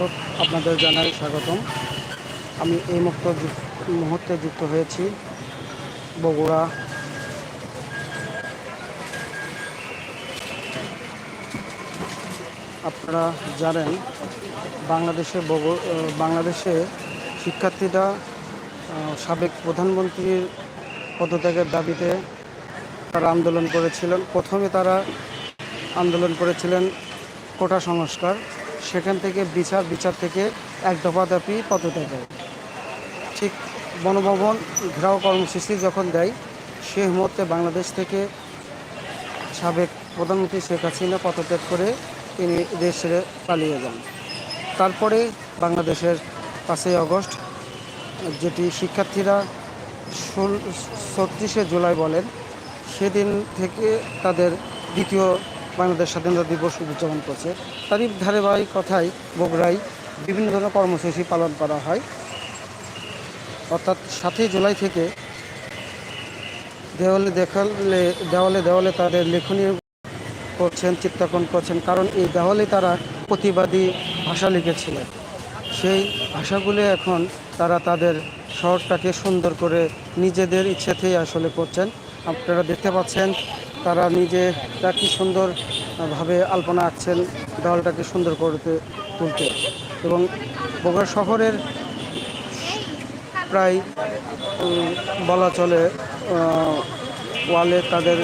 দর্শক, আপনাদের জানাই স্বাগতম। আমি এই মুক্ত মুহূর্তে যুক্ত হয়েছি বগুড়া। আপনারা জানেন, বাংলাদেশে বাংলাদেশে শিক্ষার্থীরা সাবেক প্রধানমন্ত্রীর পদত্যাগের দাবিতে তারা আন্দোলন করেছিলেন। প্রথমে তারা আন্দোলন করেছিলেন কোটা সংস্কার। সেখান থেকে বিচার বিচার থেকে এক দফা দাবি পদত্যাগের ঠিক বনভবন ঘেরাও কর্মসূচি যখন দেয় সেই মুহূর্তে বাংলাদেশ থেকে সাবেক প্রধানমন্ত্রী শেখ হাসিনা পদত্যাগ করে তিনি দেশ ছেড়ে পালিয়ে যান। তারপরে বাংলাদেশের পাঁচই আগস্ট, যেটি শিক্ষার্থীরা ষোল, ছত্রিশে জুলাই বলেন, সেদিন থেকে তাদের দ্বিতীয় বাংলাদেশ স্বাধীনতা দিবস উদযাপন করছে। তারই কথায় বগুড়ায় বিভিন্ন ধরনের কর্মসূচি পালন করা হয়। অর্থাৎ সাতই জুলাই থেকে দেওয়ালে দেখালে, দেওয়ালে দেওয়ালে তাদের লেখনী করছেন, চিত্রাঙ্কন করছেন, কারণ এই দেওয়ালে তারা প্রতিবাদী ভাষা লিখেছিলেন। সেই ভাষাগুলো এখন তারা তাদের শহরটাকে সুন্দর করে নিজেদের ইচ্ছেতেই আসলে করছেন। আপনারা দেখতে পাচ্ছেন তারা নিজেরা কি সুন্দরভাবে আলপনা আঁকছেন, দেওয়ালটাকে সুন্দর করতে তুলতে। এবং বগুড়া শহরের প্রায় বলা চলে ওয়ালে তাদের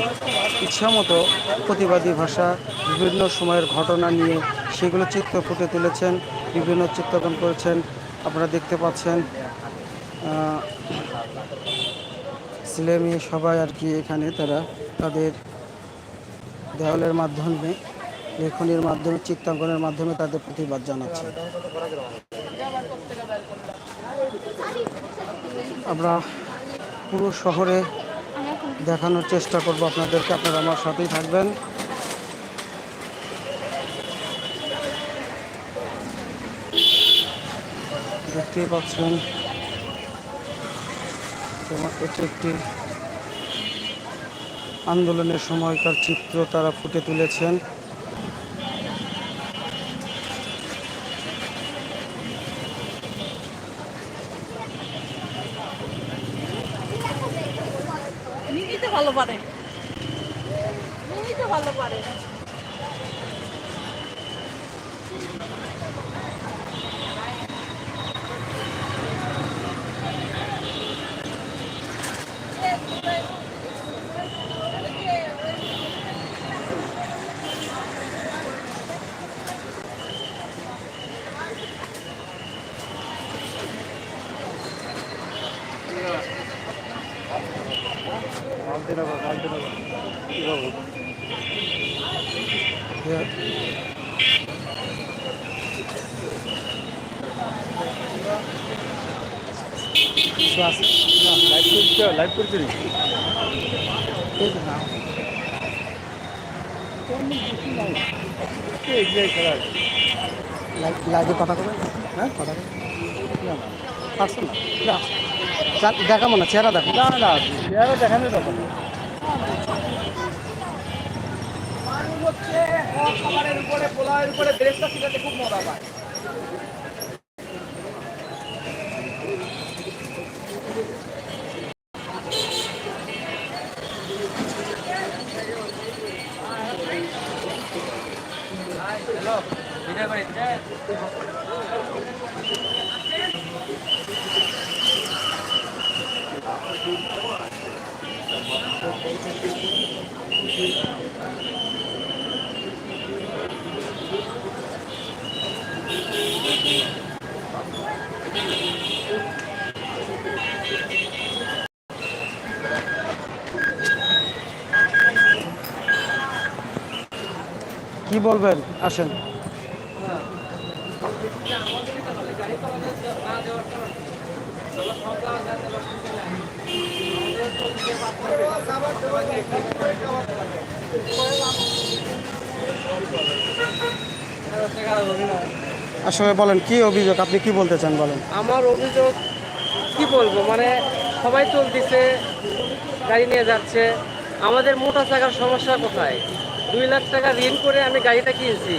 ইচ্ছামতো প্রতিবাদী ভাষা, বিভিন্ন সময়ের ঘটনা নিয়ে সেগুলো চিত্র ফুটে তুলেছেন, বিভিন্ন চিত্রাঙ্কন করেছেন, আপনারা দেখতে পাচ্ছেন ছেলে মেয়ে সবাই আর কি এখানে, তারা তাদের দেওয়ালের মাধ্যমে, লেখনের মাধ্যমে, চিত্রাঙ্কনের মাধ্যমে তাদের প্রতিবাদ জানাচ্ছে। আমরা পুরো শহরে দেখানোর চেষ্টা করব আপনাদেরকে, আপনারা আমার সাথেই থাকবেন। দেখতেই পাচ্ছেন তোমার আন্দোলনের সময়কার চিত্র তারা ফুটে তুলেছেন নিতে ভালো পারে নিতে ভালো পারে লাইভ করছি লাইভে কথা বলবেন? হ্যাঁ কথা বলবেন। পারছেন না মনে দেখাবো না চেহারা দেখো। না না চেহারা দেখানো তখন খাবারের উপরে পোলাওয়ের উপরে শিখাতে খুব মজা পায়। বলবেন, আসেন। আসলে বলেন, কি অভিযোগ? আপনি কি বলতে চান, বলেন। আমার অভিযোগ কি বলব? মানে সবাই চলতেছে, গাড়ি নিয়ে যাচ্ছে। আমাদের মোটা চাকার সমস্যা কোথায়? দুই লাখ টাকা ঋণ করে আমি গাড়িটা কিনছি।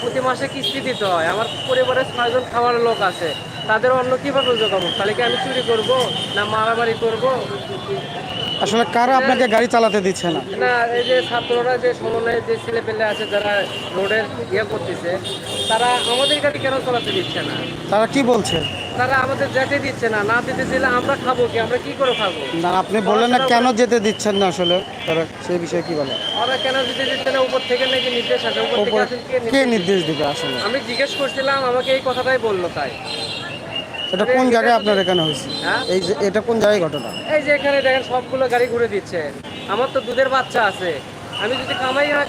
প্রতি মাসে কিস্তি দিতে হয়। আমার পরিবারের ছয়জন খাওয়ার লোক আছে। তাদের অন্য কীভাবে জোগাবো তাহলে কি আমি চুরি করব না মারামারি করব? আসলে কারা আপনাকে গাড়ি চালাতে দিচ্ছে না? না এই যে ছাত্ররা যে সমন্বয়ে যে ছেলে পেলে আছে যারা রোডের ইয়ে করতেছে তারা আমাদের গাড়ি কেন চালাতে দিচ্ছে না? তারা কি বলছে? তারা আমাদের যেতে না না দিতে দিলে আমরা খাব কি? আমরা কি করে খাব? না আপনি বললেন না কেন যেতে দিচ্ছেন না আসলে? তারা সেই বিষয়ে কি বলে? ওরা কেন দিতে দিচ্ছে না? উপর থেকে নাকি নির্দেশ আছে উপর থেকে কে নির্দেশ? দিবে? আসলে? আমি জিজ্ঞেস করছিলাম আমাকে এই কথাটাই বলল তাই। এটা কোন জায়গায় আপনার এখানে হয়েছে? হ্যাঁ? এই যে এটা কোন জায়গায় ঘটনা? এই যে এখানে দেখেন সবগুলো গাড়ি ঘুরে দিচ্ছে। আমার তো দুধের বাচ্চা আছে। আমি যদি কামাই না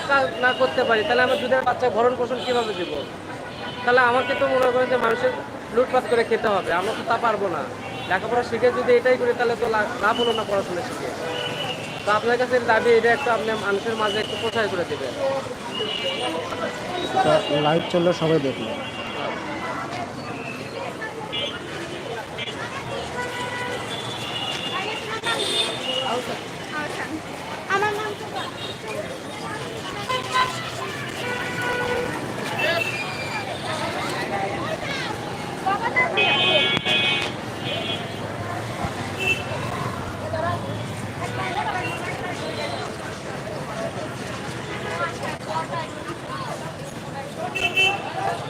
না করতে পারি তাহলে আমার দুধের বাচ্চা ভরণ পোষণ কীভাবে দিব? তাহলে আমাকে তো মনে করেন যে মানুষের লুটপাট করে খেতে হবে, আমরা তো তা পারব না। লেখাপড়া শিখে যদি এটাই করি, তাহলে তো লাভ হলো না পড়াশোনা শিখে। তো আপনার কাছে দাবি, এটা একটু আপনি মানুষের মাঝে একটু প্রচার করে দেবেন। লাইভ চললে সবাই দেখল।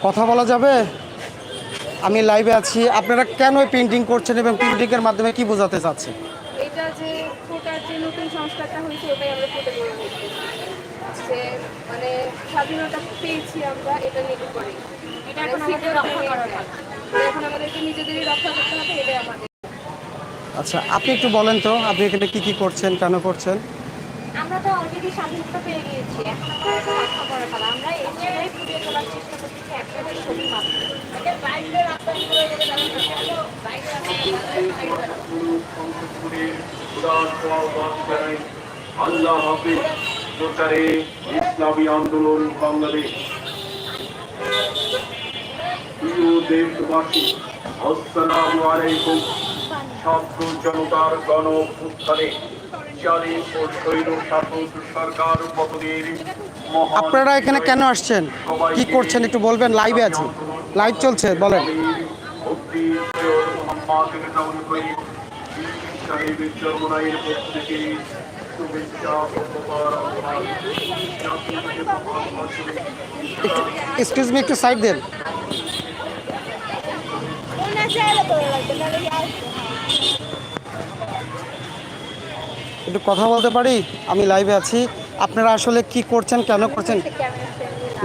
কথা বলা যাবে? আমি লাইভে আছি। আপনারা কেন পেন্টিং করছেন এবং পেন্টিংয়ের মাধ্যমে কি বোঝাতে চাচ্ছেন? এটা যে যে নতুন সংস্কারটা হয়েছে ওটাই আমরা যে মানে স্বাধীনতা পেয়েছি আমরা এটা নিয়ে করি? এটা এখন আমাদের রক্ষা। এখন আমাদেরকে নিজেদেরই রক্ষা করতে হবে এটাই আমাদের। আচ্ছা আপনি একটু বলেন তো আপনি এখানে কি কি করছেন কেন করছেন? আমরা তো অলরেডি স্বাধীনতা পেয়ে গিয়েছি এখন আমাদের রক্ষা করার পালা আমরা এই জায়গায় ফুটিয়ে তোলার চেষ্টা করতেছি একটা ছবি মাত্র আল্লাহ হাফিজ প্রচারে ইসলামী আন্দোলন বাংলাদেশ প্রিয় দেশবাসী আসসালামু আলাইকুম ছাত্র জনতার গণ আপনারা এখানে কেন আসছেন? কি করছেন একটু বলবেন? লাইভে আছি। লাইভ চলছে বলেন। এক্সকিউজ মি একটু সাইড দেন। একটু কথা বলতে পারি? আমি লাইভে আছি। আপনারা আসলে কি করছেন, কেন করছেন?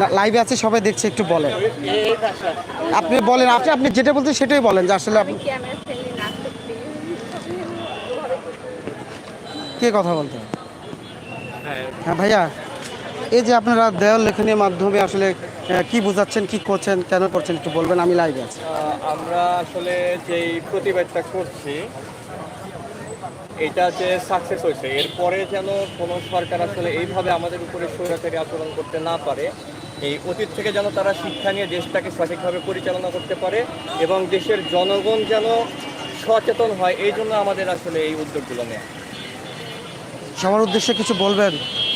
না লাইভে আছি, সবাই দেখছে, একটু বলেন। আপনি বলেন, আপনি আপনি যেটা বলছেন সেটাই বলেন, যে আসলে আপনি কে কথা বলতে? হ্যাঁ ভাইয়া, এই যে আপনারা দেওয়াল লেখনের মাধ্যমে আসলে কি বোঝাচ্ছেন, কি করছেন, কেন করছেন, একটু বলবেন, আমি লাইভে আছি। আমরা আসলে যেই প্রতিবাদটা করছি এটা যে সাকসেস হয়েছে এরপরে যেন কোনো সরকার আসলে এইভাবে আমাদের উপরে স্বৈরাচারী আচরণ করতে না পারে এই অতীত থেকে যেন তারা শিক্ষা নিয়ে দেশটাকে সঠিকভাবে পরিচালনা করতে পারে এবং দেশের জনগণ যেন সচেতন হয় এই জন্য আমাদের আসলে এই উদ্যোগগুলো নেওয়া সবার উদ্দেশ্যে কিছু বলবেন?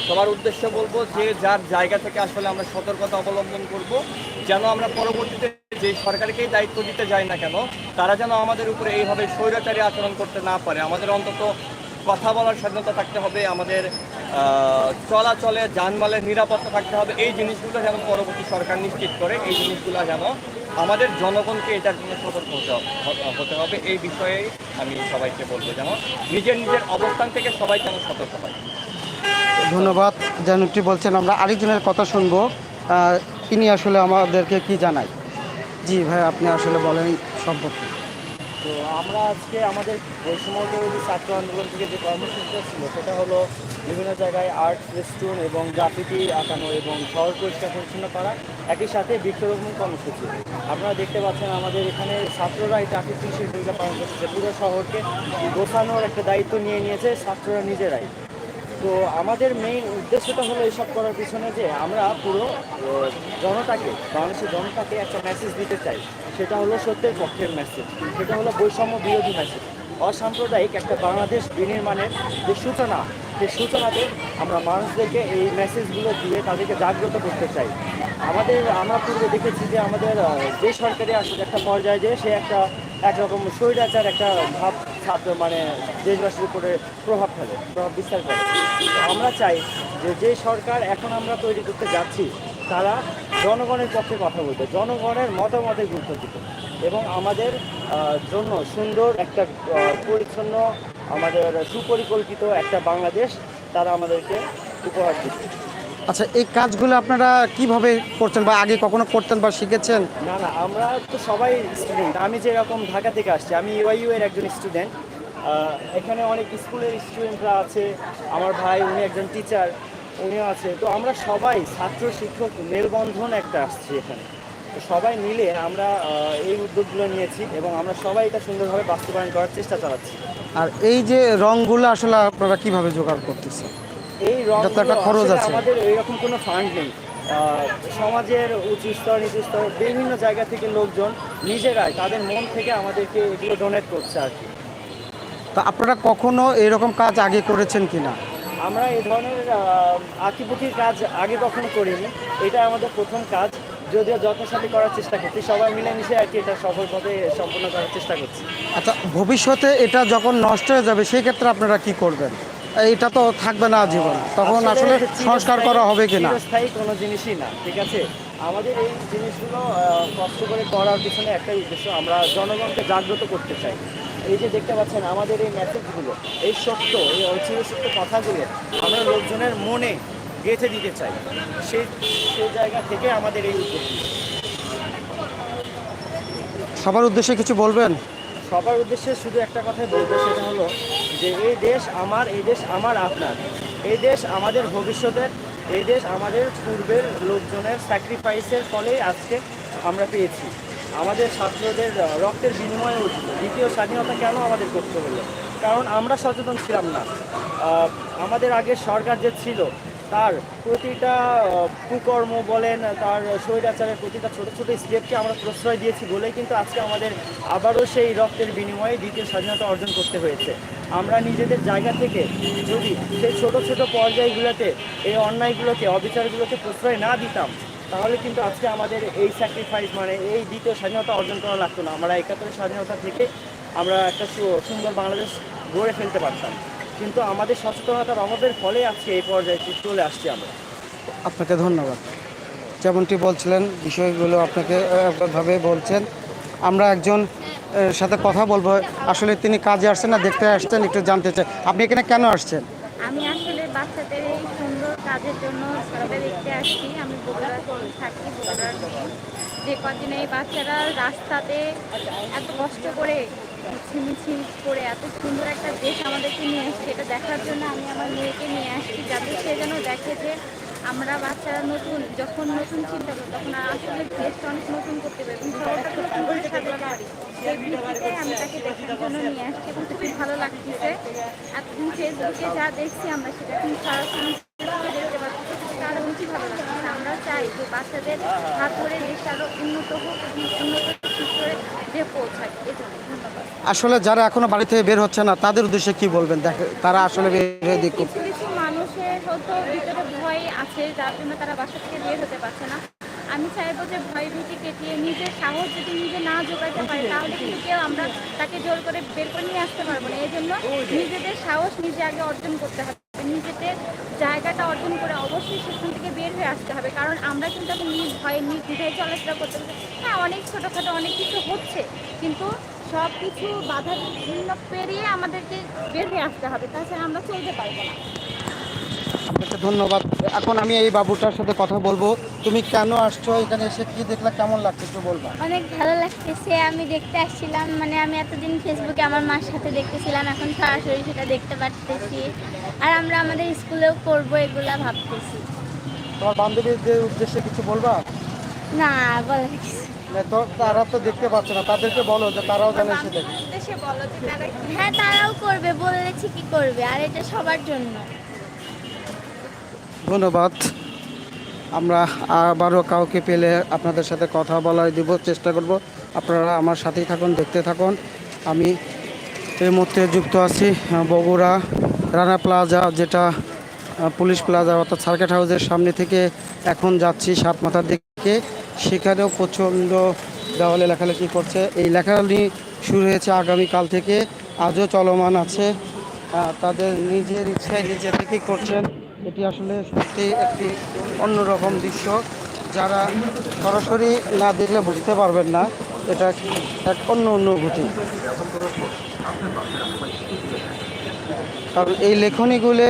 সবার উদ্দেশ্যে বলব যে যার জায়গা থেকে আসলে আমরা সতর্কতা অবলম্বন করব যেন আমরা পরবর্তীতে যে সরকারকেই দায়িত্ব দিতে যাই না কেন, তারা যেন আমাদের উপরে এইভাবে স্বৈরাচারী আচরণ করতে না পারে। আমাদের অন্তত কথা বলার স্বাধীনতা থাকতে হবে, আমাদের চলাচলে যানমালের নিরাপত্তা থাকতে হবে। এই জিনিসগুলো যেন পরবর্তী সরকার নিশ্চিত করে, এই জিনিসগুলো যেন আমাদের জনগণকে এটার জন্য সতর্ক হতে হবে এই বিষয়ে আমি সবাইকে বলব যেন নিজের নিজের অবস্থান থেকে সবাই যেন সতর্ক হয়। ধন্যবাদ যেমনটি বলছেন, আমরা আরেকজনের কথা শুনব। তিনি আসলে আমাদেরকে কি জানায়? জি ভাই, আপনি আসলে বলেন সম্পর্কে। তো আমরা আজকে আমাদের বিরোধী ছাত্র আন্দোলন থেকে যে কর্মসূচিটা ছিল, সেটা হলো বিভিন্ন জায়গায় আর্ট, ফেস্টুন এবং গ্রাফিতি আঁকানো এবং শহর পরিষ্কার পরিচ্ছন্ন করা, একই সাথে বৃক্ষরোপণ কর্মসূচি। আপনারা দেখতে পাচ্ছেন আমাদের এখানে ছাত্ররা এই ট্রাফিক পুলিশের ভূমিকা পালন করছে। পুরো শহরকে গোছানোর একটা দায়িত্ব নিয়ে নিয়েছে ছাত্ররা নিজেরাই। তো আমাদের মেইন উদ্দেশ্যটা হলো এসব করার পিছনে যে আমরা পুরো জনতাকে বাংলাদেশের জনতাকে একটা মেসেজ দিতে চাই। সেটা হলো সত্যের পক্ষের মেসেজ সেটা হলো বৈষম্য বিরোধী মেসেজ অসাম্প্রদায়িক একটা বাংলাদেশ বিনির্মাণের যে সূচনা সেই সূচনাতে আমরা মানুষদেরকে এই মেসেজগুলো দিয়ে তাদেরকে জাগ্রত করতে চাই। আমাদের, আমরা পূর্বে দেখেছি যে আমাদের যে সরকারি আসলে একটা পর্যায়ে যে সে একটা একরকম স্বৈরাচার, একটা ভাব ছাত্র মানে দেশবাসীর উপরে প্রভাব ফেলে, প্রভাব বিস্তার করে। আমরা চাই যে যে সরকার এখন আমরা তৈরি করতে যাচ্ছি, তারা জনগণের পক্ষে কথা বলতে জনগণের মতামতে গুরুত্ব দিবে এবং আমাদের জন্য সুন্দর একটা পরিচ্ছন্ন আমাদের সুপরিকল্পিত একটা বাংলাদেশ তারা আমাদেরকে উপহার দিচ্ছে আচ্ছা এই কাজগুলো আপনারা কীভাবে করছেন বা আগে কখনো করতেন বা শিখেছেন? না না আমরা তো সবাই স্টুডেন্ট আমি যেরকম ঢাকা থেকে আসছি আমি ইউআইইউ এর একজন স্টুডেন্ট এখানে অনেক স্কুলের স্টুডেন্টরা আছে আমার ভাই উনি একজন টিচার উনিও আছে। তো আমরা সবাই ছাত্র শিক্ষক মেলবন্ধন একটা আসছি এখানে। সবাই মিলে আমরা এই উদ্যোগগুলো নিয়েছি এবং আমরা সবাই এটা সুন্দরভাবে বাস্তবায়ন করার চেষ্টা চালাচ্ছি। আর এই যে রংগুলো আসলে আপনারা কীভাবে জোগাড় করতেছেন? এই রং একটা খরচ আছে। আমাদের এরকম কোনো ফান্ড নেই। সমাজের উঁচু স্তর নিচু স্তর বিভিন্ন জায়গা থেকে লোকজন নিজেরাই তাদের মন থেকে আমাদেরকে এগুলো ডোনেট করছে আর কি। তা আপনারা কখনো এরকম কাজ আগে করেছেন কিনা? আমরা এই ধরনের আঁকিপুকির কাজ আগে কখনো করিনি। এটা আমাদের প্রথম কাজ। যদিও যত্নের সাথে করার চেষ্টা করছি সবাই মিলেমিশে আর কি এটা সফলভাবে সম্পূর্ণ করার চেষ্টা করছি। আচ্ছা ভবিষ্যতে এটা যখন নষ্ট হয়ে যাবে সেই ক্ষেত্রে আপনারা কি করবেন? এটা তো থাকবে না জীবন। তখন আসলে সংস্কার করা হবে কিনা? স্থায়ী কোনো জিনিসই না ঠিক আছে? আমাদের এই জিনিসগুলো কষ্ট করে করার পিছনে একটাই উদ্দেশ্য আমরা জনগণকে জাগ্রত করতে চাই। এই যে দেখতে পাচ্ছেন আমাদের এই মেসেজগুলো এই সত্য এই অচির সত্য কথাগুলো আমরা লোকজনের মনে গেঁথে দিতে চাই। সেই সেই জায়গা থেকে আমাদের এই উদ্যোগ সবার উদ্দেশ্যে কিছু বলবেন? সবার উদ্দেশ্যে শুধু একটা কথাই বলব সেটা হলো যে এই দেশ আমার এই দেশ আমার আপনার। এই দেশ আমাদের ভবিষ্যতের এই দেশ আমাদের পূর্বের লোকজনের স্যাক্রিফাইসের ফলে আজকে আমরা পেয়েছি। আমাদের ছাত্রদের রক্তের বিনিময়ে দ্বিতীয় স্বাধীনতা কেন আমাদের করতে হলো? কারণ আমরা সচেতন ছিলাম না। আমাদের আগে সরকার যে ছিল তার প্রতিটা কুকর্ম বলেন, তার স্বৈরাচারের প্রতিটা ছোট ছোট স্টেপকে আমরা প্রশ্রয় দিয়েছি বলেই কিন্তু আজকে আমাদের আবারও সেই রক্তের বিনিময়ে দ্বিতীয় স্বাধীনতা অর্জন করতে হয়েছে। আমরা নিজেদের জায়গা থেকে যদি সেই ছোট ছোট পর্যায়গুলোতে, এই অন্যায়গুলোকে, অবিচারগুলোকে প্রশ্রয় না দিতাম, তাহলে কিন্তু আজকে আমাদের এই স্যাক্রিফাইস মানে এই দ্বিতীয় স্বাধীনতা অর্জন করা লাগতো না। আমরা একাত্তরের স্বাধীনতা থেকে আমরা একটা সুন্দর বাংলাদেশ গড়ে ফেলতে পারতাম। কিন্তু আমাদের সচেতনতার অভাবের ফলে আজকে এই পর্যায়ে চলে আসছি আমরা। আপনাকে ধন্যবাদ। যেমনটি বলছিলেন বিষয়গুলো আপনাকে ভাবে বলছেন। আমরা একজন সাথে কথা বলব। আসলে তিনি কাজে আসছেন না দেখতে আসছেন একটু জানতে চাই। আপনি এখানে কেন আসছেন? আমি আসলে বাচ্চাদের এই সুন্দর কাজের জন্য ছবিটা দেখতে আসছি। আমি বগুড়া থাকি বগুড়ার যে কদিন এই বাচ্চারা রাস্তাতে এত কষ্ট করে মিছিল করে এত সুন্দর একটা দেশ আমাদেরকে নিয়ে আসছে, এটা দেখার জন্য আমি আমার মেয়েকে নিয়ে আসছি যাতে সে যেন দেখে যে আমরা বাচ্চারা নতুন, যখন নতুন চিন্তা করি তখন আসলে দেশটা অনেক নতুন করতে পারি এবং নতুন করে সাজাতে পারি সেই ভিত্তিতে আমি তাকে দেখার জন্য নিয়ে আসছি এবং খুব ভালো লাগতেছে। এতদিন ফেসবুকে যা দেখছি আমরা, সেটা এখন সরাসরি চোখে দেখতে আমরা চাই যে বাচ্চাদের হাত ধরে দেশটা আরও উন্নত হোক উন্নত পৌঁছায়। আসলে যারা এখনও বাড়ি থেকে বের হচ্ছে না তাদের উদ্দেশ্যে কি বলবেন? দেখে তারা আসলে বের হয়ে দেখুক। কিছু মানুষের হয়তো ভিতরে ভয় আছে যার জন্য তারা বাসা থেকে বের হতে পারছে না। আমি চাইব যে ভয় ভীতি কেটিয়ে নিজের সাহস যদি নিজে না জোগাইতে পারে তাহলে কিন্তু কেউ আমরা তাকে জোর করে বের করে নিয়ে আসতে পারব না। এই জন্য নিজেদের সাহস নিজে আগে অর্জন করতে হবে। নিজেদের জায়গাটা অর্জন করে অবশ্যই সেখান থেকে বের হয়ে আসতে হবে। কারণ আমরা কিন্তু এখন নিজ ভয়ে, নিজ দ্বিধায় চলাফেরা করতে হ্যাঁ অনেক ছোটোখাটো অনেক কিছু হচ্ছে, কিন্তু সব কিছু বাধা পেরিয়ে আমাদেরকে বের হয়ে আসতে হবে। তাছাড়া আমরা চলতে পারব না। আপনাকে ধন্যবাদ। এখন আমি এই বাবুটার সাথে কথা বলব। তুমি কেন আসছো এখানে এসে? কি দেখলে? কেমন লাগছে একটু বলবা। অনেক ভালো লাগতেছে। আমি দেখতে আসছিলাম। মানে আমি এতদিন ফেসবুকে আমার মার সাথে দেখতেছিলাম। এখন সরাসরি সেটা দেখতে পারতেছি। আর আমরা আমাদের স্কুলেও করব এগুলা ভাবতেছি। তোমার বান্ধবীদের উদ্দেশ্যে কিছু বলবা? না বলে কিছু। তো তারা তো দেখতে পাচ্ছে না। তাদেরকে বলো যে তারাও যেন এসে দেখে। হ্যাঁ তারাও করবে। বলেছি কি করবে? আর এটা সবার জন্য। ধন্যবাদ। আমরা আবারও কাউকে পেলে আপনাদের সাথে কথা বলার দিব, চেষ্টা করব। আপনারা আমার সাথেই থাকুন, দেখতে থাকুন। আমি এই মুহূর্তে যুক্ত আছি বগুড়া, রানা প্লাজা, যেটা পুলিশ প্লাজা, অর্থাৎ সার্কেট হাউসের সামনে থেকে এখন যাচ্ছি সাত মাথার দিকে। সেখানেও প্রচণ্ড দেওয়ালে লেখালেখি করছে। এই লেখালেখি শুরু হয়েছে আগামীকাল থেকে। আজও চলমান আছে। তাদের নিজের ইচ্ছায় নিজে থেকেই করছেন। এটি আসলে সত্যি একটি অন্যরকম দৃশ্য, যারা সরাসরি না দেখলে বুঝতে পারবেন না, এটা এক অন্য অনুভূতি। কারণ এই লেখনীগুলো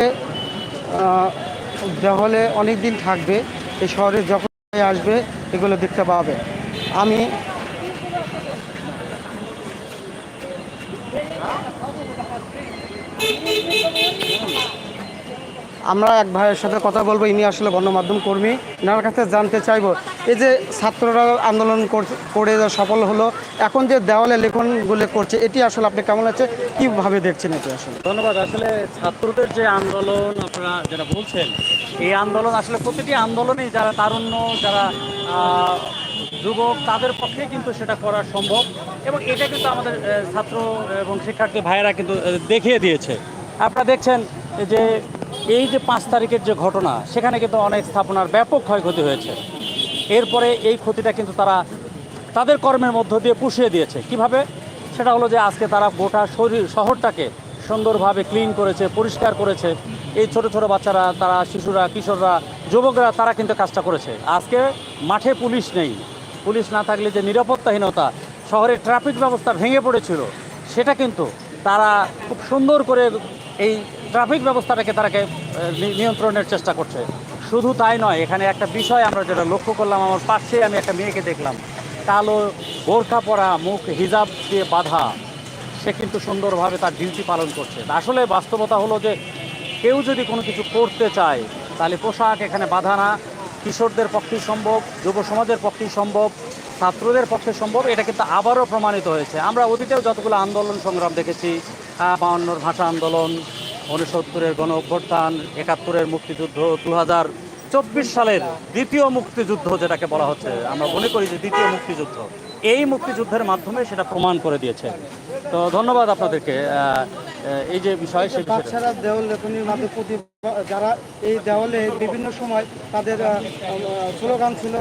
দেওয়ালে অনেক দিন থাকবে, এই শহরে যখন আসবে, এগুলো দেখতে পাবে। আমি আমরা এক ভাইয়ের সাথে কথা বলব, ইনি আসলে গণমাধ্যম কর্মী। এনার কাছে জানতে চাইব, এই যে ছাত্ররা আন্দোলন কর- সফল হলো, এখন যে দেওয়ালে লেখনগুলো করছে, এটি আসলে আপনি কেমন আছে? কীভাবে দেখছেন এটি আসলে? ধন্যবাদ, আসলে ছাত্রদের যে আন্দোলন, আপনারা যেটা বলছেন, এই আন্দোলন আসলে প্রতিটি আন্দোলনেই যারা তারুণ্য, যারা যুবক, তাদের পক্ষে কিন্তু সেটা করা সম্ভব এবং এটা কিন্তু আমাদের ছাত্র এবং শিক্ষার্থী ভাইয়েরা কিন্তু দেখিয়ে দিয়েছে। আপনারা দেখছেন যে এই যে পাঁচ তারিখের যে ঘটনা, সেখানে কিন্তু অনেক স্থাপনার ব্যাপক ক্ষয়ক্ষতি হয়েছে। এরপরে এই ক্ষতিটা কিন্তু তারা তাদের কর্মের মধ্য দিয়ে পুষিয়ে দিয়েছে। কীভাবে? সেটা হলো যে আজকে তারা গোটা শরীর, শহরটাকে সুন্দরভাবে ক্লিন করেছে, পরিষ্কার করেছে। এই ছোট ছোট বাচ্চারা, তারা শিশুরা, কিশোররা, যুবকরা, তারা কিন্তু কাজটা করেছে। আজকে মাঠে পুলিশ নেই। পুলিশ না থাকলে যে নিরাপত্তাহীনতা, শহরের ট্রাফিক ব্যবস্থা ভেঙে পড়েছিল, সেটা কিন্তু তারা খুব সুন্দর করে এই ট্রাফিক ব্যবস্থাটাকে তারাকে নিয়ন্ত্রণের চেষ্টা করছে। শুধু তাই নয়, এখানে একটা বিষয় আমরা যেটা লক্ষ্য করলাম, আমার পাশে আমি একটা মেয়েকে দেখলাম। কালো বোরখা পরা, মুখ হিজাব দিয়ে বাঁধা। সে কিন্তু সুন্দরভাবে তার ডিউটি পালন করছে। আসলে বাস্তবতা হলো যে, কেউ যদি কোনো কিছু করতে চায়, তাহলে পোশাক এখানে বাধা না। কিশোরদের পক্ষেই সম্ভব, যুব সমাজের পক্ষেই সম্ভব, ছাত্রদের পক্ষে সম্ভব, এটা কিন্তু আবারও প্রমাণিত হয়েছে। আমরা অতীতেও যতগুলো আন্দোলন সংগ্রাম দেখেছি বাউন্নর ভাষা আন্দোলন উনসত্তরের গণ অভ্যর্থান একাত্তরের মুক্তিযুদ্ধ দু চব্বিশ সালের দ্বিতীয় মুক্তিযুদ্ধ যেটাকে বলা হচ্ছে। আমরা মনে করি যে দ্বিতীয় মুক্তিযুদ্ধ। এই মুক্তিযুদ্ধের মাধ্যমে সেটা প্রমাণ করে দিয়েছে। তো ধন্যবাদ আপনাদেরকে। এই যে বিষয়, সে বিষয়টা যারা এই দেওয়ালে বিভিন্ন সময় তাদের স্লোগান ছিল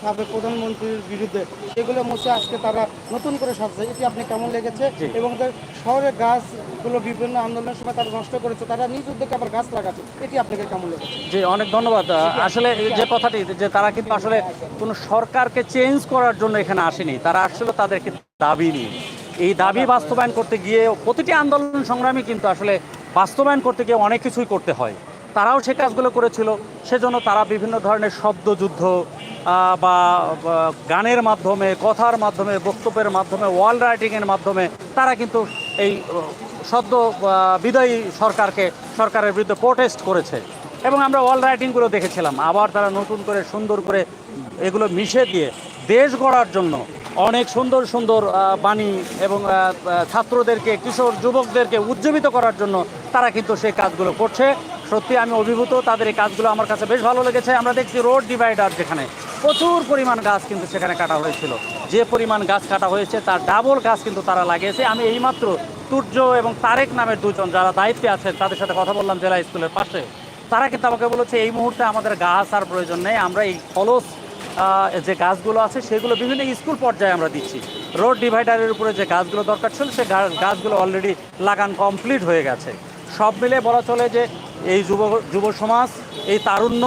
সাবেক প্রধানমন্ত্রীর বিরুদ্ধে এগুলো মুছে আজকে তারা নতুন করে সাজছে। এটি আপনি কেমন লেগেছে? এবং যে শহরের গাছগুলো বিভিন্ন আন্দোলনের সময় তারা নষ্ট করেছে তারা নিজ উদ্যোগে আবার গাছ লাগাচ্ছে এটি আপনাকে কেমন লেগেছে? জি অনেক ধন্যবাদ। আসলে যে কথাটি যে তারা কিন্তু আসলে কোনো সরকারকে চেঞ্জ করার জন্য এখানে আসেনি তারা আসলে তাদেরকে দাবি নিয়ে এই দাবি বাস্তবায়ন করতে গিয়ে প্রতিটি আন্দোলন সংগ্রামী কিন্তু আসলে বাস্তবায়ন করতে গিয়ে অনেক কিছুই করতে হয়। তারাও সে কাজগুলো করেছিল, সেজন্য তারা বিভিন্ন ধরনের শব্দযুদ্ধ বা গানের মাধ্যমে, কথার মাধ্যমে, বক্তব্যের মাধ্যমে ওয়াল রাইটিংয়ের মাধ্যমে তারা কিন্তু এই সদ্য বিদায়ী সরকারকে, সরকারের বিরুদ্ধে প্রোটেস্ট করেছে। এবং আমরা ওয়াল রাইটিংগুলো দেখেছিলাম, আবার তারা নতুন করে, সুন্দর করে এগুলো মিশে দিয়ে দেশ গড়ার জন্য অনেক সুন্দর সুন্দর বাণী এবং ছাত্রদেরকে, কিশোর যুবকদেরকে উজ্জীবিত করার জন্য তারা কিন্তু সেই কাজগুলো করছে। সত্যি আমি অভিভূত, তাদের এই কাজগুলো আমার কাছে বেশ ভালো লেগেছে। আমরা দেখছি রোড ডিভাইডার যেখানে প্রচুর পরিমাণ গাছ কিন্তু সেখানে কাটা হয়েছিল। যে পরিমাণ গাছ কাটা হয়েছে, তার ডাবল গাছ কিন্তু তারা লাগিয়েছে। আমি এইমাত্র তুর্য এবং তারেক নামের দুজন যারা দায়িত্বে আছেন, তাদের সাথে কথা বললাম জেলা স্কুলের পাশে। তারা কিন্তু আমাকে বলেছে, এই মুহূর্তে আমাদের গাছ আর প্রয়োজন নেই। আমরা এই ফলস যে গাছগুলো আছে, সেগুলো বিভিন্ন স্কুল পর্যায়ে আমরা দিচ্ছি। রোড ডিভাইডারের উপরে যে গাছগুলো দরকার ছিল, সে গাছগুলো অলরেডি লাগান কমপ্লিট হয়ে গেছে। সব মিলে বলা চলে যে এই যুব যুব সমাজ, এই তারুণ্য,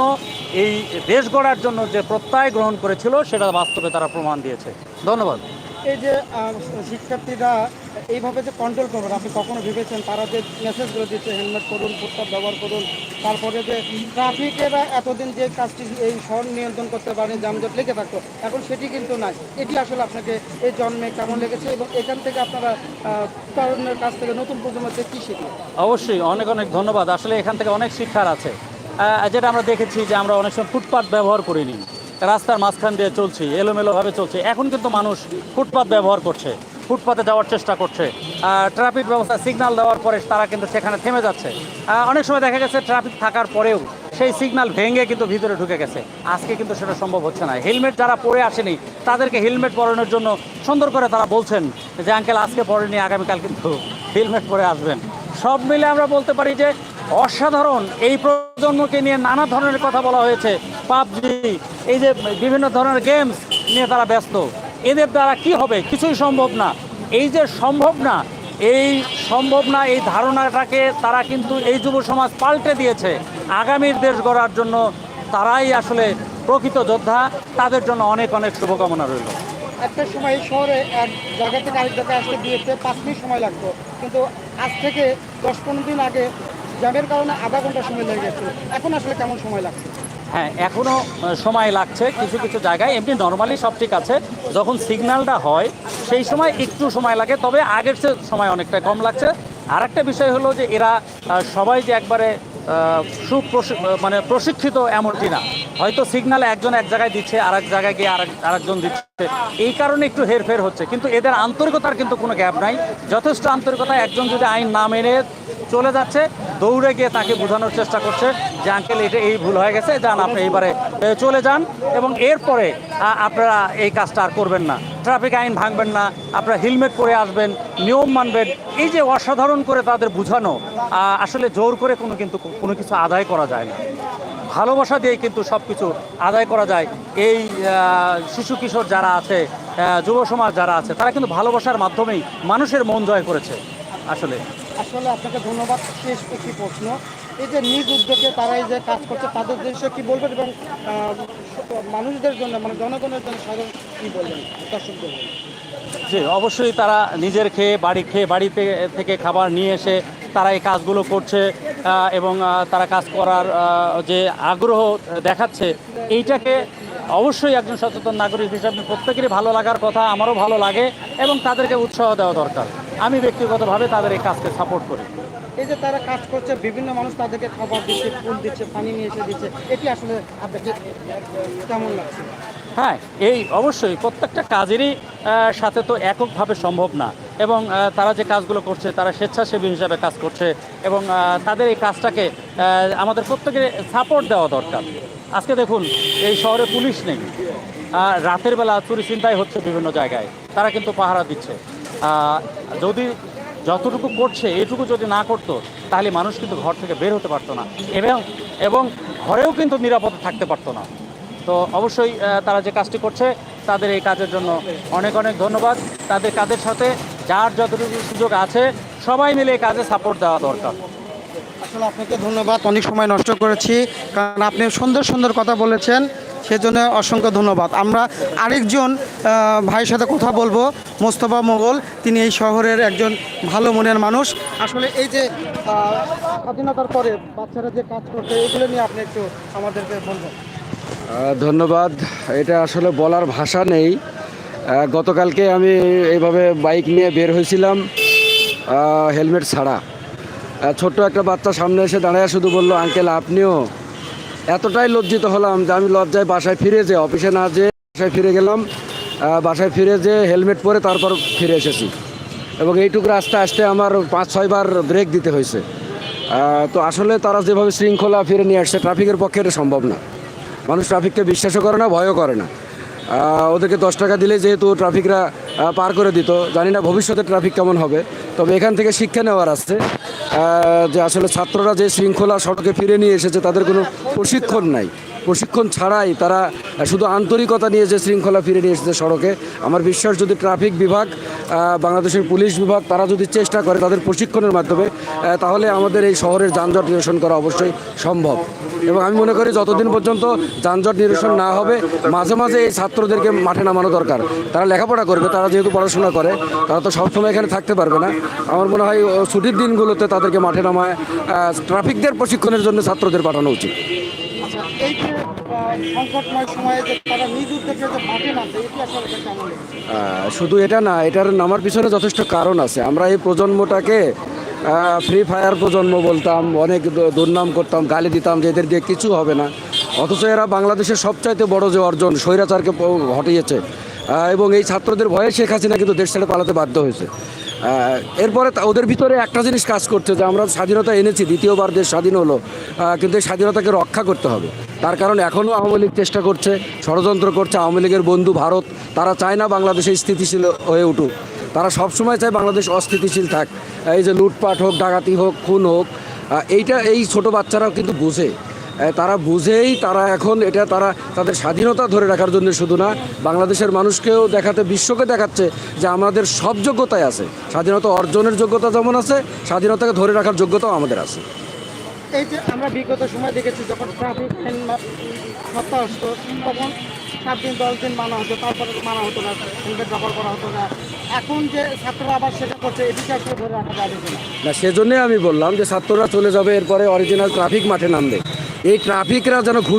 এই দেশ গড়ার জন্য যে প্রত্যয় গ্রহণ করেছিল, সেটা বাস্তবে তারা প্রমাণ দিয়েছে। ধন্যবাদ। এই যে শিক্ষার্থীরা এইভাবে যে কন্ট্রোল করবেন, আপনি কখনো ভেবেছেন তারা যে মেসেজগুলো দিচ্ছে হেলমেট করুন ফুটপাথ ব্যবহার করুন, তারপরে যে ট্রাফিকেরা এতদিন যে কাজটি এই শহর নিয়ন্ত্রণ করতে পারেন, যানজট লেগে থাকতো, এখন সেটি কিন্তু নাই। এটি আসলে আপনাকে এই জন্মে কেমন লেগেছে এবং এখান থেকে আপনারা তরুণের কাছ থেকে নতুন প্রজন্মকে কী শিখলেন? অবশ্যই, অনেক অনেক ধন্যবাদ। আসলে এখান থেকে অনেক শিক্ষার আছে। যেটা আমরা দেখেছি যে আমরা অনেক সময় ফুটপাথ ব্যবহার করিনি। রাস্তার মাঝখান দিয়ে চলছি, এলোমেলোভাবে চলছে। এখন কিন্তু মানুষ ফুটপাথ ব্যবহার করছে, ফুটপাতে যাওয়ার চেষ্টা করছে। ট্রাফিক ব্যবস্থা সিগনাল দেওয়ার পরে তারা কিন্তু সেখানে থেমে যাচ্ছে। অনেক সময় দেখা গেছে ট্রাফিক থাকার পরেও সেই সিগনাল ভেঙে কিন্তু ভিতরে ঢুকে গেছে। আজকে কিন্তু সেটা সম্ভব হচ্ছে না। হেলমেট যারা পরে আসেনি, তাদেরকে হেলমেট পরানোর জন্য সুন্দর করে তারা বলছেন যে, আঙ্কেল, আজকে পরেনি আগামীকাল কিন্তু হেলমেট পরে আসবেন। সব মিলে আমরা বলতে পারি যে, অসাধারণ এই প্রজন্মকে নিয়ে নানা ধরনের কথা বলা হয়েছে। পাবজি, এই যে বিভিন্ন ধরনের গেমস নিয়ে তারা ব্যস্ত। এদের দ্বারা কি হবে? কিছুই সম্ভব না। এই যে সম্ভব না, এই সম্ভব না, এই ধারণাটাকে তারা কিন্তু এই যুব সমাজ পাল্টে দিয়েছে। আগামীর দেশ গড়ার জন্য তারাই আসলে প্রকৃত যোদ্ধা। তাদের জন্য অনেক অনেক শুভকামনা রইল। একটা সময় এই শহরে এক জায়গা থেকে আরেক জায়গায় আসতে দিয়েছে, পাঁচ মিনিট সময় লাগতো। কিন্তু আজ থেকে দশ, পনেরো দিন আগে জ্যামের কারণে আধা ঘণ্টা সময় লেগে গেছে। এখন আসলে কেমন সময় লাগছে? হ্যাঁ এখনও সময় লাগছে কিছু কিছু জায়গায়। এমনি নর্মালি সব ঠিক আছে। যখন সিগন্যালটা হয়, সেই সময় একটু সময় লাগে, তবে আগের চেয়ে সময় অনেকটা কম লাগছে। আর একটা বিষয় হলো যে এরা সবাই যে একবারে সুপ্রশি মানে প্রশিক্ষিত এমনটি না হয়তো সিগন্যাল একজন এক জায়গায় দিচ্ছে আর এক জায়গায় গিয়ে আরেক, আরেকজন দিচ্ছে। এই কারণে একটু হেরফের হচ্ছে। কিন্তু এদের আন্তরিকতার কিন্তু কোনো গ্যাপ নাই। যথেষ্ট আন্তরিকতা একজন যদি আইন না মেনে চলে যাচ্ছে। দৌড়ে গিয়ে তাকে বোঝানোর চেষ্টা করছে যে, আঙ্কেল, এটা এই ভুল হয়ে গেছে, যান আপনি এইবারে চলে যান। এবং এরপরে আপনারা এই কাজটা আর করবেন না। ট্রাফিক আইন ভাঙবেন না, আপনারা হেলমেট পরে আসবেন, নিয়ম মানবেন। এই যে অসাধারণ করে তাদের বোঝানো আসলে জোর করে কোনো কিন্তু, কোনো কিছু আদায় করা যায় না। ভালোবাসা দিয়ে কিন্তু সব কিছু আদায় করা যায়। এই শিশু কিশোর যারা আছে যুব সমাজ যারা আছে, তারা কিন্তু ভালোবাসার মাধ্যমেই মানুষের মন জয় করেছে, আসলে। আসলে আপনাকে ধন্যবাদ, শেষ একটি প্রশ্ন এই যে নিজ উদ্যোগে তারা এই যে কাজ করছে, তাদের উদ্দেশ্যে কি বলবেন এবং মানুষদের জন্য মানে জনগণের জন্য সাধারণ কি বলবেন দর্শকদের জন্য? জি, অবশ্যই তারা নিজের খেয়ে বাড়ি, খেয়ে বাড়িতে থেকে খাবার নিয়ে এসে তারা এই কাজগুলো করছে এবং তারা কাজ করার যে আগ্রহ দেখাচ্ছে, এইটাকে অবশ্যই একজন সচেতন নাগরিক হিসাবে প্রত্যেকেরই ভালো লাগার কথা আমারও ভালো লাগে এবং তাদেরকে উৎসাহ দেওয়া দরকার। আমি ব্যক্তিগতভাবে তাদের এই কাজকে সাপোর্ট করি। এই যে তারা কাজ করছে বিভিন্ন মানুষ তাদেরকে খাবার দিচ্ছে ফুল দিচ্ছে পানি নিয়ে এসে দিচ্ছে এটি আসলে আপনাকে কেমন লাগছে? হ্যাঁ এই অবশ্যই প্রত্যেকটা কাজেরই সাথে তো এককভাবে সম্ভব না। এবং তারা যে কাজগুলো করছে তারা স্বেচ্ছাসেবী হিসাবে কাজ করছে এবং তাদের এই কাজটাকে আমাদের প্রত্যেকের সাপোর্ট দেওয়া দরকার। আজকে দেখুন, এই শহরে পুলিশ নেই। রাতের বেলা চুরি চিন্তাই হচ্ছে বিভিন্ন জায়গায়। তারা কিন্তু পাহারা দিচ্ছে। যদি যতটুকু করছে, এটুকু যদি না করতো, তাহলে মানুষ কিন্তু ঘর থেকে বের হতে পারতো না। এবং এবং ঘরেও কিন্তু নিরাপদে থাকতে পারতো না। তো অবশ্যই তারা যে কাজটি করছে, তাদের এই কাজের জন্য অনেক অনেক ধন্যবাদ। তাদের কাজের সাথে যার যতটুকু সুযোগ আছে, সবাই মিলে এই কাজে সাপোর্ট দেওয়া দরকার। আসলে আপনাকে ধন্যবাদ, অনেক সময় নষ্ট করেছি, কারণ আপনি সুন্দর সুন্দর কথা বলেছেন, সেজন্য অসংখ্য ধন্যবাদ। আমরা আরেকজন ভাইয়ের সাথে কথা বলব, মোস্তফা মোগল, তিনি এই শহরের একজন ভালো মনের মানুষ। আসলে এই যে স্বাধীনতার পরে বাচ্চারা যে কাজ করছে, এগুলো নিয়ে আপনি একটু আমাদেরকে বলবেন। ধন্যবাদ। এটা আসলে বলার ভাষা নেই। গতকালকে আমি এইভাবে বাইক নিয়ে বের হয়েছিলাম হেলমেট ছাড়া। ছোট্ট একটা বাচ্চা সামনে এসে দাঁড়ায় শুধু বলল, আঙ্কেল, আপনিও? এতটাই লজ্জিত হলাম যে আমি লজ্জায় বাসায় ফিরে যে অফিসে না যেয়ে বাসায় ফিরে গেলাম। বাসায় ফিরে যে হেলমেট পরে তারপর ফিরে এসেছি। এবং এইটুকু রাস্তা আসতে আমার পাঁচ ছয়বার ব্রেক দিতে হয়েছে। তো আসলে তারা যেভাবে শৃঙ্খলা ফিরে নিয়ে আসছে, ট্রাফিকের পক্ষে এটা সম্ভব না। মানুষ ট্রাফিককে বিশ্বাসও করে না, ভয়ও করে না। ওদেরকে দশ টাকা দিলে যেহেতু ট্রাফিকরা পার করে দিত। জানি না ভবিষ্যতে ট্রাফিক কেমন হবে তবে এখান থেকে শিক্ষা নেওয়ার আহ, যে আসলে ছাত্ররা যে শৃঙ্খলা সড়কে ফিরে নিয়ে এসেছে তাদের কোনো প্রশিক্ষণ নাই। প্রশিক্ষণ ছাড়াই তারা শুধু আন্তরিকতা নিয়ে যে শৃঙ্খলা ফিরে নিয়ে এসেছে সড়কে আমার বিশ্বাস যদি ট্রাফিক বিভাগ বাংলাদেশের পুলিশ বিভাগ তারা যদি চেষ্টা করে তাদের প্রশিক্ষণের মাধ্যমে তাহলে আমাদের এই শহরের যানজট নিরসন করা অবশ্যই সম্ভব। এবং আমি মনে করি যতদিন পর্যন্ত যানজট নিরসন না হবে মাঝে মাঝে এই ছাত্রদেরকে মাঠে নামানো দরকার। তারা লেখাপড়া করবে তারা যেহেতু পড়াশোনা করে তারা তো সবসময় এখানে থাকতে পারবে না। আমার মনে হয় ছুটির দিনগুলোতে তাদেরকে মাঠে নামায় ট্রাফিকদের প্রশিক্ষণের জন্য ছাত্রদের পাঠানো উচিত। তারা শুধু এটা না এটার নামার পিছনে যথেষ্ট কারণ আছে। আমরা এই প্রজন্মটাকে ফ্রি ফায়ার প্রজন্ম বলতাম অনেক দুর্নাম করতাম গালি দিতাম যে এদের দিয়ে কিছু হবে না। অথচ এরা বাংলাদেশের সবচাইতে বড় যে অর্জন স্বৈরাচারকে ঘটিয়েছে এবং এই ছাত্রদের ভয়ে শেখ হাসিনা কিন্তু দেশ ছেড়ে পালাতে বাধ্য হয়েছে। এরপরে ওদের ভিতরে একটা জিনিস কাজ করছে যে আমরা স্বাধীনতা এনেছি, দ্বিতীয়বার দেশ স্বাধীন হলো। কিন্তু এই স্বাধীনতাকে রক্ষা করতে হবে। তার কারণ এখনও আওয়ামী লীগ চেষ্টা করছে, ষড়যন্ত্র করছে, আওয়ামী লীগের বন্ধু ভারত। তারা চায় না বাংলাদেশে স্থিতিশীল হয়ে উঠুক। তারা সবসময় চায় বাংলাদেশ অস্থিতিশীল থাক। এই যে লুটপাট হোক, ডাকাতি হোক, খুন হোক এইটা এই ছোট বাচ্চারাও কিন্তু বুঝে। তারা বুঝেই তারা এখন এটা তারা তাদের স্বাধীনতা ধরে রাখার জন্য শুধু না, বাংলাদেশের মানুষকেও দেখাতে, বিশ্বকে দেখাচ্ছে যে আমাদের সব যোগ্যতাই আছে। স্বাধীনতা অর্জনের যোগ্যতা যেমন আছে, স্বাধীনতাকে ধরে রাখার যোগ্যতাও আমাদের আছে। এই যে আমরা বিগত সময় দেখেছি যখন ট্রাফিক আইন আসতো, তখন সাত দিন দশ দিন মানা হতো, তারপরে মানা হতো না হেলমেট ব্যবহার করা হতো না। এখন যে ছাত্ররা আবার সেটা করছে এদিকে আসলে ধরে রাখা যাবে না, সেজন্যই আমি বললাম যে ছাত্ররা চলে যাবে, এরপরে অরিজিনাল ট্রাফিক মাঠে নামবে। এই ট্রাফিকরা যেন ঘুষ